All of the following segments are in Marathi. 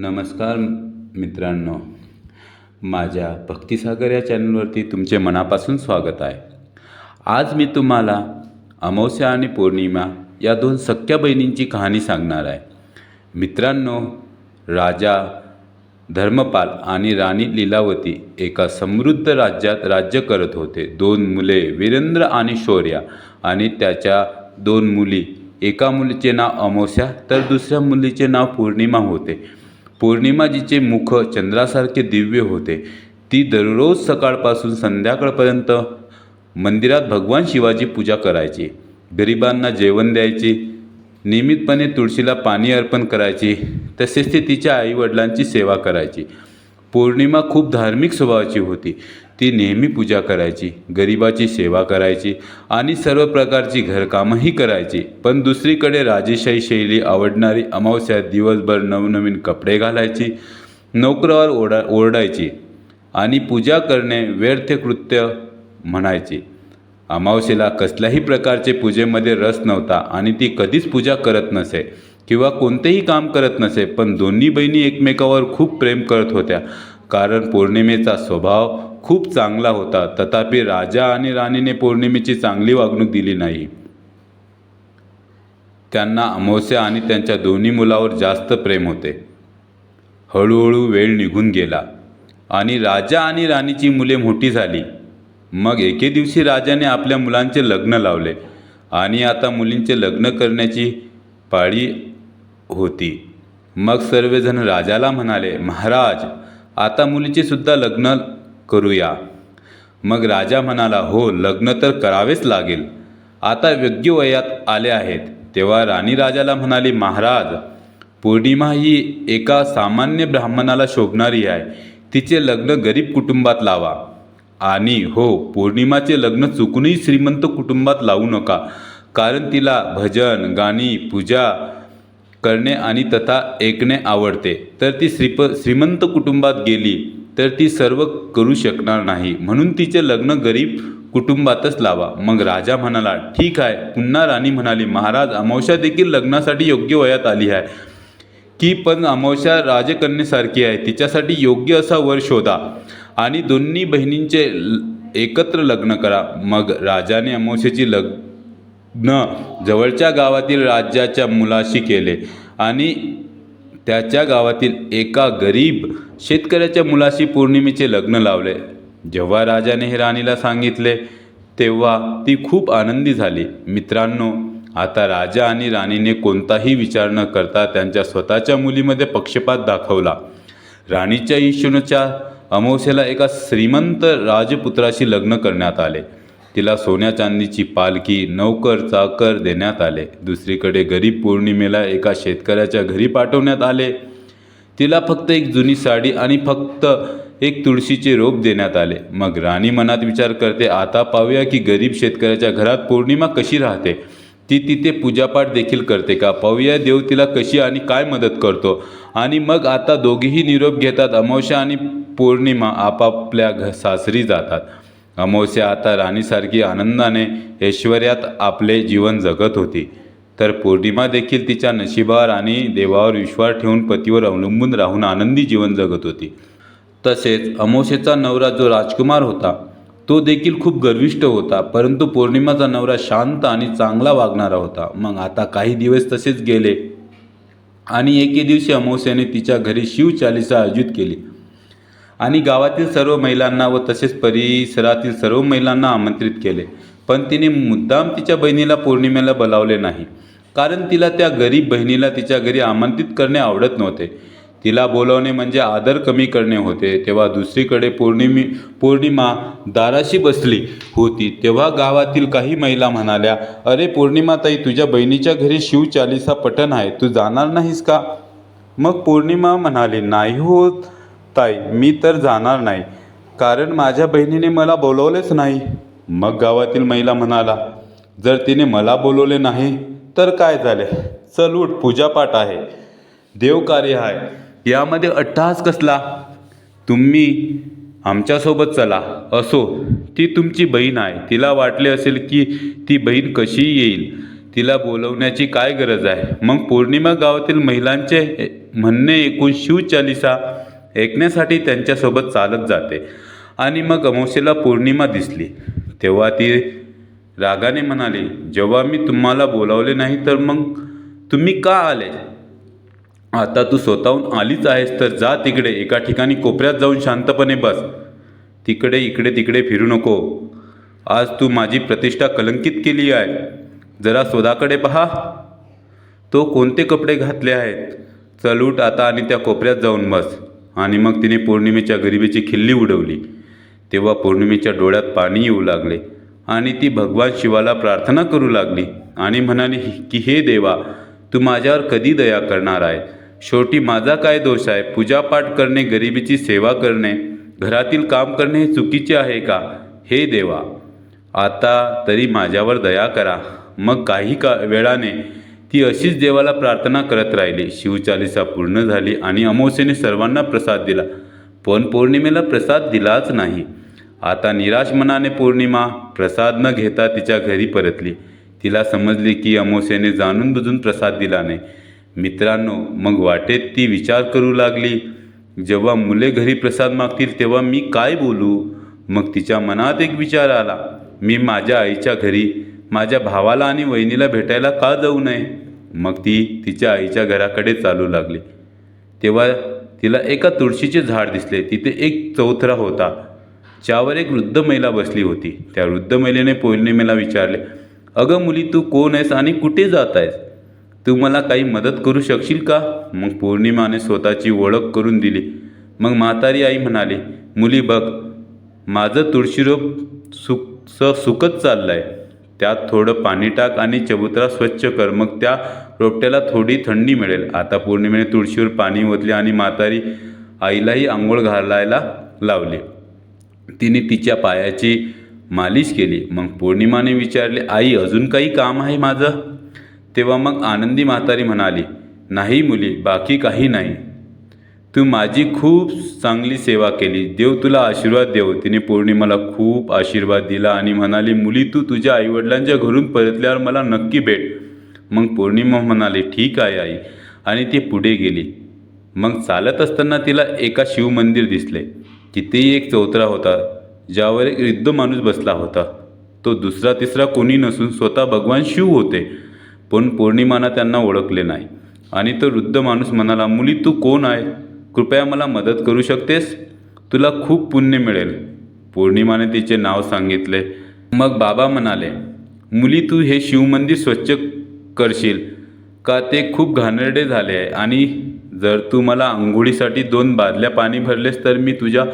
नमस्कार मित्रांनो. माझ्या भक्तिसागर या चॅनलवरती तुमचे मनापासून स्वागत आहे. आज मी तुम्हाला अमावस्या आणि पौर्णिमा या दोन सख्या बहिणींची कहाणी सांगणार आहे. मित्रांनो राजा धर्मपाल आणि राणी लीलावती एका समृद्ध राज्यात राज्य करत होते. दोन मुले वीरेंद्र आणि शौर्या आणि त्याच्या दोन मुली एका मुलीचे नाव अमावस्या तर दुसऱ्या मुलीचे नाव पौर्णिमा होते. पौर्णिमाजीचे मुख चंद्रासारखे दिव्य होते. ती दररोज सकाळपासून संध्याकाळपर्यंत मंदिरात भगवान शिवाची पूजा करायची. गरिबांना जेवण द्यायची. नियमितपणे तुळशीला पाणी अर्पण करायची. तसेच ते तिच्या आईवडिलांची सेवा करायची. पौर्णिमा खूप धार्मिक स्वभावाची होती. ती नेहमी पूजा करायची गरिबाची सेवा करायची आणि सर्व प्रकारची घरकामंही करायची. पण दुसरीकडे राजेशाही शैली आवडणारी अमावस्या दिवसभर नवनवीन कपडे घालायची नोकरावर ओढा ओरडायची आणि पूजा करणे व्यर्थ कृत्य म्हणायची. अमावस्येला कसल्याही प्रकारचे पूजेमध्ये रस नव्हता आणि ती कधीच पूजा करत नसे किंवा कोणतेही काम करत नसे पण दोन्ही बहिणी एकमेकावर खूप प्रेम करत होत्या. कारण पौर्णिमेचा स्वभाव खूप चांगला होता. तथापि राजा आणि राणीने पौर्णिमेची चांगली वागणूक दिली नाही. त्यांना अमावस्या आणि त्यांच्या दोन्ही मुलावर जास्त प्रेम होते. हळूहळू वेळ निघून गेला आणि राजा आणि राणीची मुले मोठी झाली. मग एके दिवशी राजाने आपल्या मुलांचे लग्न लावले आणि आता मुलींचे लग्न करण्याची पाळी होती. मग सर्वजण राजाला म्हणाले महाराज आता मुलीचे सुद्धा लग्न करूया. मग राजा म्हणाला हो लग्न तर करावेच लागेल. आता योग्य वयात आले आहेत. तेव्हा राणी राजाला म्हणाली महाराज पौर्णिमा ही एका सामान्य ब्राह्मणाला शोभणारी आहे. तिचे लग्न गरीब कुटुंबात लावा. आणि हो पौर्णिमाचे लग्न चुकूनही श्रीमंत कुटुंबात लावू नका. कारण तिला भजन गाणी पूजा करणे आणि तथा ऐकणे आवडते. तर ती श्रीप श्रीमंत कुटुंबात गेली. तर ती सर्व करू शकणार नाही. म्हणून तिचे लग्न गरीब कुटुंबातच लावा. मग राजा म्हणाला ठीक आहे. पुन्हा राणी म्हणाली महाराज अमावस्या देखील लग्नासाठी योग्य वयात आली आहे. की पण अमावस्या राजकन्येसारखी आहे. तिच्यासाठी योग्य असा वर शोधा आणि दोन्ही बहिणींचे ल- एकत्र लग्न करा. मग राजाने अमावश्याची लग्न जवळच्या गावातील राज्याच्या मुलाशी केले आणि त्याच्या गावातील एका गरीब शेतकऱ्याच्या मुलाशी पौर्णिमेचे लग्न लावले. जेव्हा राजाने हे राणीला सांगितले तेव्हा ती खूप आनंदी झाली. मित्रांनो आता राजा आणि राणीने कोणताही विचार न करता त्यांच्या स्वतःच्या मुलीमध्ये पक्षपात दाखवला. राणीच्या ईशूनच्या अमावस्येला एका श्रीमंत राजपुत्राशी लग्न करण्यात आले. तिला सोन्या चांदीची पालखी नौकर चाकर देण्यात आले. दुसरीकडे गरीब पौर्णिमेला एका शेतकऱ्याच्या घरी पाठवण्यात आले. तिला फक्त एक जुनी साडी आणि फक्त एक तुळशीचे रोप देण्यात आले. मग राणी मनात विचार करते आता पाहूया की गरीब शेतकऱ्याच्या घरात पौर्णिमा कशी राहते. ती तिथे पूजापाठ देखील करते का? पाहूया देव तिला कशी आणि काय मदत करतो. आणि मग आता दोघेही निरोप घेतात. अमावस्या आणि पौर्णिमा आपापल्या घ सासरी जातात. अमावस्या आता राणीसारखी आनंदाने ऐश्वर्यात आपले जीवन जगत होती. तर पौर्णिमा देखील तिच्या नशिबावर आणि देवावर विश्वास ठेवून पतीवर अवलंबून राहून आनंदी जीवन जगत होती. तसेच अमावस्येचा नवरा जो राजकुमार होता तो देखील खूप गर्विष्ठ होता परंतु पौर्णिमाचा नवरा शांत आणि चांगला वागणारा होता. मग आता काही दिवस तसेच गेले आणि एके दिवशी अमावस्याने तिच्या घरी शिवचालिसा आयोजित केली. आणि गावातील सर्व महिलांना व तसेच परिसरातील सर्व महिलांना आमंत्रित केले. पण तिने मुद्दाम तिच्या बहिणीला पौर्णिमेला बोलावले नाही. कारण तिला त्या गरीब बहिणीला तिच्या घरी आमंत्रित करणे आवडत नव्हते. तिला बोलवणे म्हणजे आदर कमी करणे होते. तेव्हा दुसरीकडे पौर्णिमी पौर्णिमा दाराशी बसली होती. तेव्हा गावातील काही महिला म्हणाल्या अरे पौर्णिमाताई तुझ्या बहिणीच्या घरी शिवचालिसा पठण आहे. तू जाणार नाहीस का? मग पौर्णिमा म्हणाली नाही होत. ताई मी तर जाणार नाही. कारण माझ्या बहिणीने मला बोलवलेच नाही. मग गावातील महिला म्हणाला जर तिने मला बोलवले नाही तर काय झाले? चल उठ पूजापाठ आहे. देवकार्य आहे. यामध्ये अट्टहास कसला? तुम्ही आमच्यासोबत चला. असो ती तुमची बहीण आहे. तिला वाटले असेल की ती बहीण कशी येईल? तिला बोलवण्याची काय गरज आहे? मग पौर्णिमा गावातील महिलांचे म्हणणे एकूण शिवचालिसा ऐकण्यासाठी त्यांच्यासोबत चालत जाते. आणि मग अमावस्येला पौर्णिमा दिसली. तेव्हा ती रागाने म्हणाली जेव्हा मी तुम्हाला बोलावले नाही तर मग तुम्ही का आले? आता तू स्वतःहून आलीच आहेस तर जा तिकडे एका ठिकाणी कोपऱ्यात जाऊन शांतपणे बस. तिकडे इकडे तिकडे फिरू नको. आज तू माझी प्रतिष्ठा कलंकित केली आहे. जरा स्वतःकडे पहा. तो कोणते कपडे घातले आहेत? चल उठ आता आणि त्या कोपऱ्यात जाऊन बस. आणि मग तिने पौर्णिमेच्या गरिबीची खिल्ली उडवली. तेव्हा पौर्णिमेच्या डोळ्यात पाणी येऊ लागले आणि ती भगवान शिवाला प्रार्थना करू लागली आणि म्हणाली की हे देवा तू माझ्यावर कधी दया करणार आहे? शेवटी माझा काय दोष आहे? पूजापाठ करणे गरिबीची सेवा करणे घरातील काम करणे हे चुकीचे आहे का? हे देवा आता तरी माझ्यावर दया करा. मग काही का वेळाने ती अशीच देवाला प्रार्थना करत राहिली. शिवचालिसा पूर्ण झाली आणि अमावस्येने सर्वांना प्रसाद दिला. पण पौर्णिमेला प्रसाद दिलाच नाही. आता निराश मनाने पौर्णिमा प्रसाद न घेता तिच्या घरी परतली. तिला समजले की अमावस्येने जाणून बुजून प्रसाद दिला नाही. मित्रांनो मग वाटेत ती विचार करू लागली. जेव्हा मुले घरी प्रसाद मागतील तेव्हा मी काय बोलू? मग तिच्या मनात एक विचार आला. मी माझ्या आईच्या घरी माझ्या भावाला आणि वहिनीला भेटायला का जाऊ नये? मग ती तिच्या आईच्या घराकडे चालू लागली. तेव्हा तिला एका तुळशीचे झाड दिसले. तिथे एक चौथरा होता. ज्यावर एक वृद्ध महिला बसली होती. त्या वृद्ध महिलेने पौर्णिमेला विचारले अगं मुली तू कोण आहेस आणि कुठे जात आहेस? तू मला काही मदत करू शकशील का? मग पौर्णिमाने स्वतःची ओळख करून दिली. मग म्हातारी आई म्हणाली मुली बघ माझं तुळशीरोप सुख स सुखच चाललं आहे त्यात थोडं पाणी टाक आणि चबुतरा स्वच्छ कर. मग त्या रोपट्याला थोडी थंडी मिळेल. आता पौर्णिमेने तुळशीवर पाणी ओतले आणि म्हातारी आईलाही आंघोळ घालायला लावली. तिने तिच्या पायाची मालिश केली. मग पौर्णिमाने विचारले आई अजून काही काम आहे माझं? तेव्हा मग आनंदी म्हातारी म्हणाली नाही मुली बाकी काही नाही. तू माझी खूप चांगली सेवा केली. देव तुला आशीर्वाद देव. तिने पौर्णिमाला खूप आशीर्वाद दिला आणि म्हणाली मुली तू तुझ्या आईवडिलांच्या घरून परतल्यावर मला नक्की भेट. मग पौर्णिमा म्हणाली ठीक आहे आई. आणि ती पुढे गेली. मग चालत असताना तिला एका शिवमंदिर दिसले. तिथेही एक चौतरा होता ज्यावर एक वृद्ध माणूस बसला होता. तो दुसरा तिसरा कोणी नसून स्वतः भगवान शिव होते. पण पौर्णिमानं त्यांना ओळखले नाही. आणि तो वृद्ध माणूस म्हणाला मुली तू कोण आहे? कृपया मला मदत करू शकतेस? तुला खूप पुण्य मिळेल. पौर्णिमाने तिचे नाव सांगितले. मग बाबा म्हणाले मुली तू हे शिवमंदिर स्वच्छ करशील का? ते खूप घाणेरडे झाले आहे आणि जर तू मला आंघोळीसाठी दोन बादल्या पाणी भरलेस तर मी तुझ्या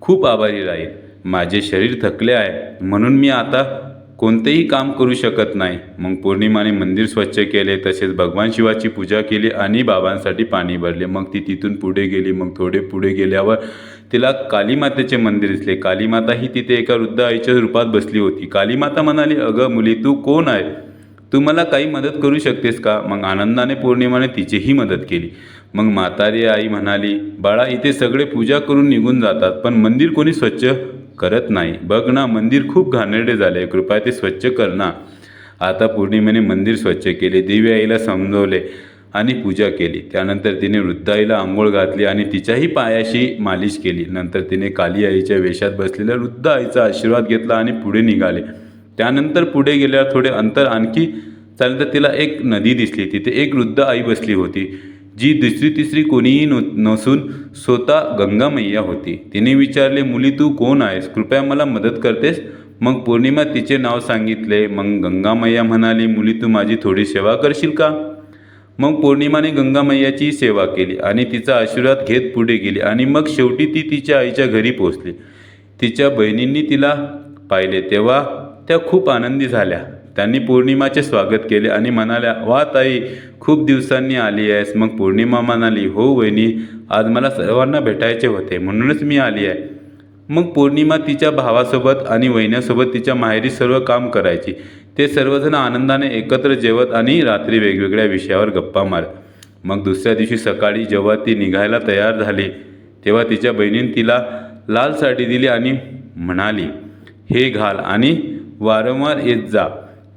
खूप आभारी राहील. माझे शरीर थकले आहे. म्हणून मी आता कोणतेही काम करू शकत नाही. मग पौर्णिमाने मंदिर स्वच्छ केले तसेच भगवान शिवाची पूजा केली आणि बाबांसाठी पाणी भरले. मग ती तिथून पुढे गेली. मग थोडे पुढे गेल्यावर तिला कालीमातेचे मंदिर दिसले. कालीमाता ही तिथे एका वृद्ध आईच्या रूपात बसली होती. कालीमाता म्हणाली अगं मुली तू कोण आहे? तू मला काही मदत करू शकतेस का? मग आनंदाने पौर्णिमाने तिचीही मदत केली. मग म्हातारी आई म्हणाली बाळा इथे सगळे पूजा करून निघून जातात पण मंदिर कोणी स्वच्छ करत नाही. बघ ना मंदिर खूप घाणेरडे झाले. कृपया ते स्वच्छ कर ना. आता पौर्णिमेने मंदिर स्वच्छ केले देवी आईला समजवले आणि पूजा केली. त्यानंतर तिने वृद्ध आईला आंघोळ घातली आणि तिच्याही पायाशी मालिश केली. नंतर तिने काली आईच्या वेशात बसलेल्या वृद्ध आईचा आशीर्वाद घेतला आणि पुढे निघाले. त्यानंतर पुढे गेल्यावर थोडे अंतर आणखी त्यानंतर तिला एक नदी दिसली. तिथे एक वृद्ध आई बसली होती. जी दुसरी तिसरी कोणीही न नसून स्वतः गंगा मैया होती. तिने विचारले मुली तू कोण आहेस? कृपया मला मदत करतेस. मग पौर्णिमा तिचे नाव सांगितले. मग गंगा मैया म्हणाली मुली तू माझी थोडी सेवा करशील का? मग पौर्णिमाने गंगा मैयाची सेवा केली आणि तिचा आशीर्वाद घेत पुढे गेली आणि मग शेवटी ती तिच्या आईच्या घरी पोचली तिच्या बहिणींनी तिला पाहिले तेव्हा त्या खूप आनंदी झाल्या. त्यांनी पौर्णिमाचे स्वागत केले आणि म्हणाल्या वा ताई खूप दिवसांनी आली आहेस. मग पौर्णिमा म्हणाली हो वहिनी आज मला सर्वांना भेटायचे होते म्हणूनच मी आली आहे. मग पौर्णिमा तिच्या भावासोबत आणि वहिन्यासोबत तिच्या माहेरी सर्व काम करायची. ते सर्वजण आनंदाने एकत्र जेवत आणि रात्री वेगवेगळ्या विषयावर गप्पा मारत मग दुसऱ्या दिवशी सकाळी जेव्हा ती निघायला तयार झाली तेव्हा तिच्या बहिणीने तिला लाल साडी दिली आणि म्हणाली हे घाल आणि वारंवार येत जा.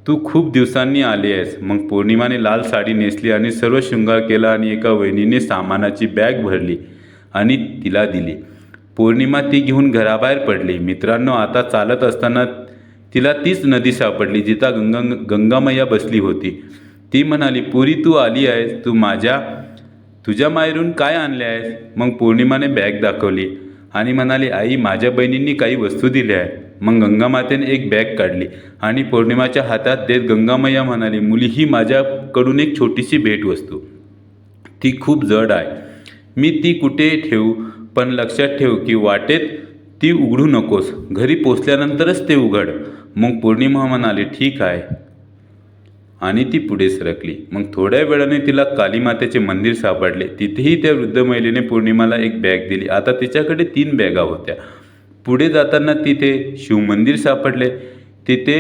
तू खूप दिवसांनी आली आहेस. मग पौर्णिमाने लाल साडी नेसली आणि सर्व शृंगार केला आणि एका वहिनीने सामानाची बॅग भरली आणि तिला दिली. पौर्णिमा ती घेऊन घराबाहेर पडली. मित्रांनो आता चालत असताना तिला तीच नदी सापडली जिथं गंगा गंगामय्या बसली होती. ती म्हणाली पुरी तू आली आहेस. तू माझ्या तुझ्या माहेरून काय आणले आहेस? मग पौर्णिमाने बॅग दाखवली. आणि म्हणाली आई माझ्या बहिणींनी काही वस्तू दिल्या आहे मग गंगामातेने एक बॅग काढली आणि पौर्णिमाच्या हातात देत गंगामय्या म्हणाली मुली ही माझ्याकडून एक छोटीशी भेटवस्तू. ती खूप जड आहे. मी ती कुठे ठेवू? पण लक्षात ठेव की वाटेत ती उघडू नकोस. घरी पोचल्यानंतरच ते उघड. मग पौर्णिमा म्हणाली ठीक आहे. आणि ती पुढे सरकली. मग थोड्या वेळाने तिला कालीमातेचे मंदिर सापडले. तिथेही त्या वृद्ध महिलेने पौर्णिमाला एक बॅग दिली. आता तिच्याकडे तीन बॅगा होत्या. पुढे जाताना तिथे शिवमंदिर सापडले. तिथे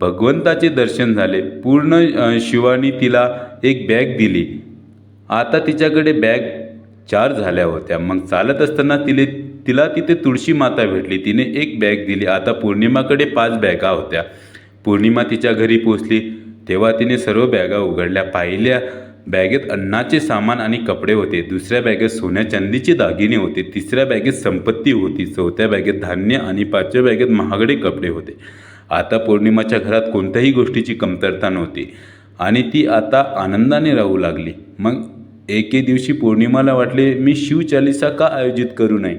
भगवंताचे दर्शन झाले. पूर्ण शिवानी तिला एक बॅग दिली. आता तिच्याकडे बॅग चार झाल्या होत्या. मग चालत असताना तिले तिला तिथे तुळशी माता भेटली. तिने एक बॅग दिली. आता पौर्णिमाकडे पाच बॅगा होत्या. पौर्णिमा तिच्या घरी पोचली. तेव्हा तिने सर्व बॅगा उघडल्या. पाहिल्या बॅगेत अन्नाचे सामान आणि कपडे होते. दुसऱ्या बॅगेत सोन्या चांदीचे दागिने होते. तिसऱ्या बॅगेत संपत्ती होती. चौथ्या बॅगेत धान्य आणि पाचव्या बॅगेत महागडे कपडे होते. आता पौर्णिमाच्या घरात कोणत्याही गोष्टीची कमतरता नव्हती आणि ती आता आनंदाने राहू लागली. मग एके दिवशी पौर्णिमाला वाटले मी शिवचालिसा का आयोजित करू नये?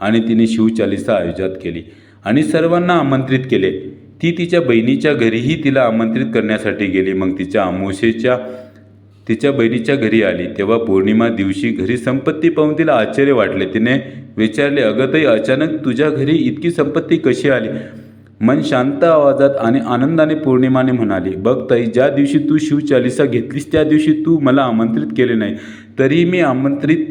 आणि तिने शिवचालिसा आयोजित केली आणि सर्वांना आमंत्रित केले. ती तिच्या बहिणीच्या घरीही तिला आमंत्रित करण्यासाठी गेली. मग तिच्या आमोशेच्या तिच्या बहिणीच्या घरी आली. तेव्हा पौर्णिमा दिवशी घरी संपत्ती पाहून तिला आश्चर्य वाटले. तिने विचारले अगं ताई अचानक तुझ्या घरी इतकी संपत्ती कशी आली? मन शांत आवाजात आणि आनंदाने पौर्णिमाने म्हणाली बघ ताई ज्या दिवशी तू शिवचालिसा घेतलीस त्या दिवशी तू मला आमंत्रित केले नाही. तरीही मी आमंत्रित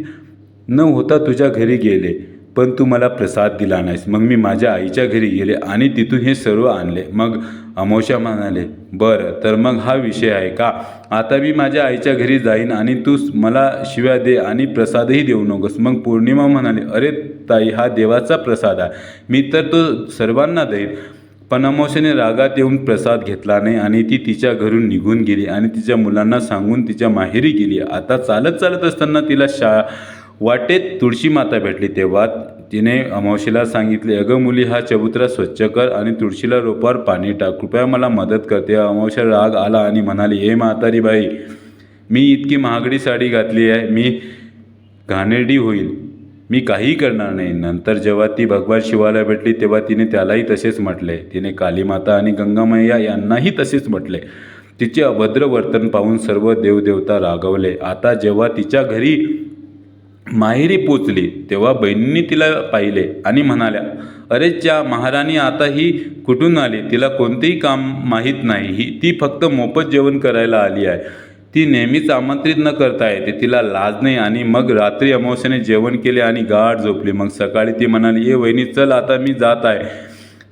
न होता तुझ्या घरी गेले. पण तू मला प्रसाद दिला नाहीस. मग मी माझ्या आईच्या घरी गेले आणि तिथून हे सर्व आणले. मग अमोशा म्हणाले बरं तर मग हा विषय आहे का? आता मी माझ्या आईच्या घरी जाईन आणि तू मला शिव्या दे आणि प्रसादही देऊ नकोस. मग पौर्णिमा म्हणाली अरे ताई हा देवाचा प्रसाद आहे. मी तर तो सर्वांना देईन. पण अमोशाने रागात येऊन प्रसाद घेतला नाही आणि ती तिच्या घरून निघून गेली आणि तिच्या मुलांना सांगून तिच्या माहेरी गेली. आता चालत चालत असताना तिला शा वाटेत तुळशी माता भेटली तेव्हा तिने अमावशीला सांगितले अगं मुली हा चबुत्रा स्वच्छ कर आणि तुळशीला रोपावर पाणी टाक. कृपया मला मदत करते. अमावश्या राग आला आणि म्हणाली हे म्हातारी बाई मी इतकी महागडी साडी घातली आहे मी घाणेरडी होईल. मी काहीही करणार नाही. नंतर जेव्हा ती भगवान शिवाला भेटली तेव्हा तिने त्यालाही तसेच म्हटले. तिने कालीमाता आणि गंगामय्या यांनाही तसेच म्हटले. तिचे अभद्र वर्तन पाहून सर्व देवदेवता रागवले. आता जेव्हा तिच्या घरी माहेरी पोचली तेव्हा बहिणींनी तिला पाहिले आणि म्हणाल्या अरे च्या महाराणी आता ही कुठून आली? तिला कोणतेही काम माहीत नाही. ही ती फक्त मोफत जेवण करायला आली आहे. ती नेहमीच आमंत्रित न करता येते. तिला लाज नाही. आणि मग रात्री अमावस्याने जेवण केले आणि गाठ झोपली. मग सकाळी ती म्हणाली ये वहिनी चल आता मी जात आहे.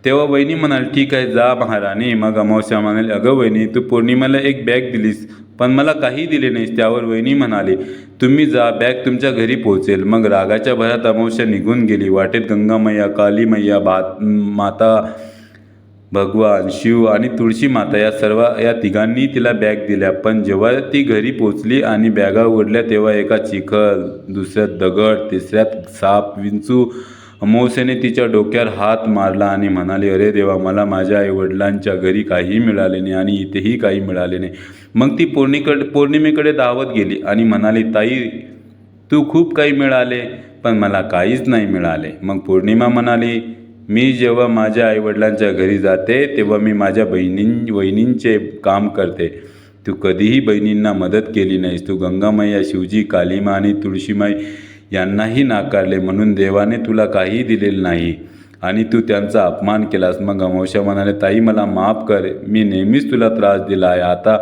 तेव्हा वहिनी म्हणाली ठीक आहे जा महाराणी. मग अमावस्या म्हणाली अगं वहिनी तू पौर्णिमेला एक बॅग दिलीस. पण मला काही दिले नाहीस त्यावर वहिनी म्हणाली तुम्ही जा बॅग तुमच्या घरी पोहोचेल. मग रागाच्या भरात अमावस्या निघून गेली. वाटेत गंगामय्या कालीमय्या भात माता भगवान शिव आणि तुळशी माता या सर्व या तिघांनी तिला बॅग दिल्या. पण जेव्हा ती घरी पोचली आणि बॅगा उघडल्या तेव्हा एका चिखल दुसऱ्यात दगड तिसऱ्यात साप विंचू अमावस्याने तिच्या डोक्यावर हात मारला आणि म्हणाले अरे देवा मला माझ्या आईवडिलांच्या घरी काही मिळाले नाही आणि इथेही काही मिळाले नाही. मग ती पौर्णिकडे पौर्णिमेकडे धावत गेली आणि म्हणाली ताई तू खूप काही मिळाले पण मला काहीच नाही मिळाले. मग पौर्णिमा म्हणाली मी जेव्हा माझ्या आईवडिलांच्या घरी जाते तेव्हा मी माझ्या बहिणीं वहिनींचे काम करते. तू कधीही बहिणींना मदत केली नाहीस. तू गंगामय्या शिवजी कालिमा आणि तुळशीमाई यांनाही नाकारले म्हणून देवाने तुला काही दिलेलं नाही. आणि तू त्यांचा अपमान केलास. मग अमावश्या म्हणाले ताई मला माफ कर. मी नेहमीच तुला त्रास दिला आहे. आता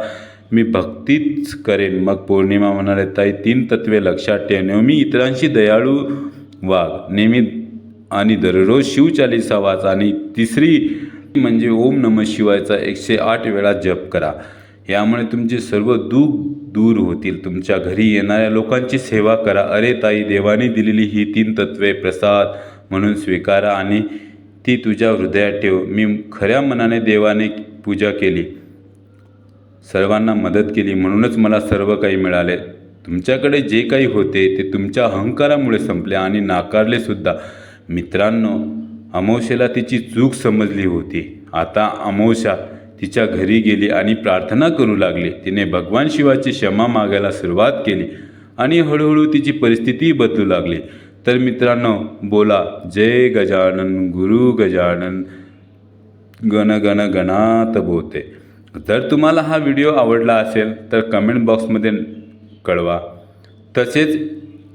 मी भक्तीच करेन. मग पौर्णिमा म्हणाले ताई तीन तत्वे लक्षात ठेव. नेहमी इतरांशी दयाळू वाघ. नेहमी आणि दररोज शिवचालिसा वाच. आणि तिसरी म्हणजे ओम नम शिवायचा एकशे आठ वेळा जप करा. यामुळे तुमचे सर्व दुःख दूर होतील. तुमच्या घरी येणाऱ्या लोकांची सेवा करा. अरे ताई देवाने दिलेली ही तीन तत्वे प्रसाद म्हणून स्वीकारा आणि ती तुझ्या हृदयात ठेव. मी खऱ्या मनाने देवाने पूजा केली. सर्वांना मदत केली म्हणूनच मला सर्व काही मिळाले. तुमच्याकडे जे काही होते ते तुमच्या अहंकारामुळे संपले आणि नाकारले सुद्धा. मित्रांनो अमोशेला तिची चूक समजली होती. आता अमोशा तिच्या घरी गेली आणि प्रार्थना करू लागली. तिने भगवान शिवाची क्षमा मागायला सुरुवात केली आणि हळूहळू तिची परिस्थिती बदलू लागली. तर मित्रांनो बोला जय गजानन गुरु गजानन गण गण गणात बोते. जर तुम्हाला हा व्हिडिओ आवडला असेल तर कमेंट बॉक्समध्ये कळवा. तसेच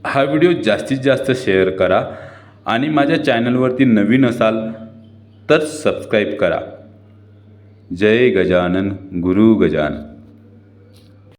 हा व्हिडिओ जास्तीत जास्त शेअर करा आणि माझ्या चॅनलवरती नवीन असाल तर सबस्क्राईब करा. जय गजानन गुरु गजानन.